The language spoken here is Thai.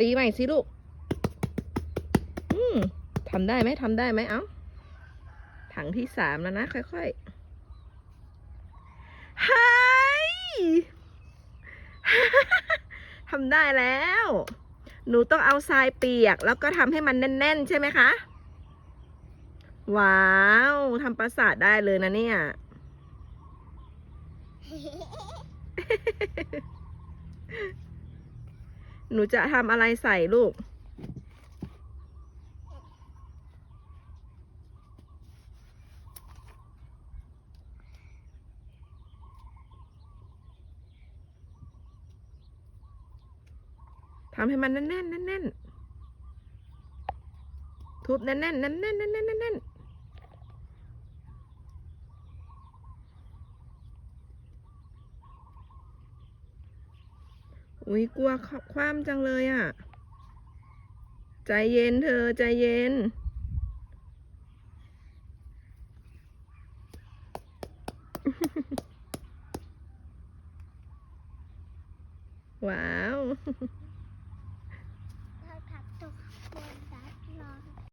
ตีใหม่สิลูก อืมทำได้ไหมทำได้ไหมเอ้า ถังที่สามแล้วนะ ค่อยๆเฮ้ยทำได้แล้ว หนูต้องเอาทรายเปียก แล้วก็ทำให้มันแน่น ๆ ใช่ไหมคะ ว้าวทำประสาทได้เลยนะเนี่ย หนูจะทำอะไรใส่ลูก ทำให้มันแน่นๆแน่นๆทุบแน่นๆแน่นแน่นแน่นแน่น อุ้ยกลัวความจังเลยอะ ใจเย็นเธอใจเย็น ว้าว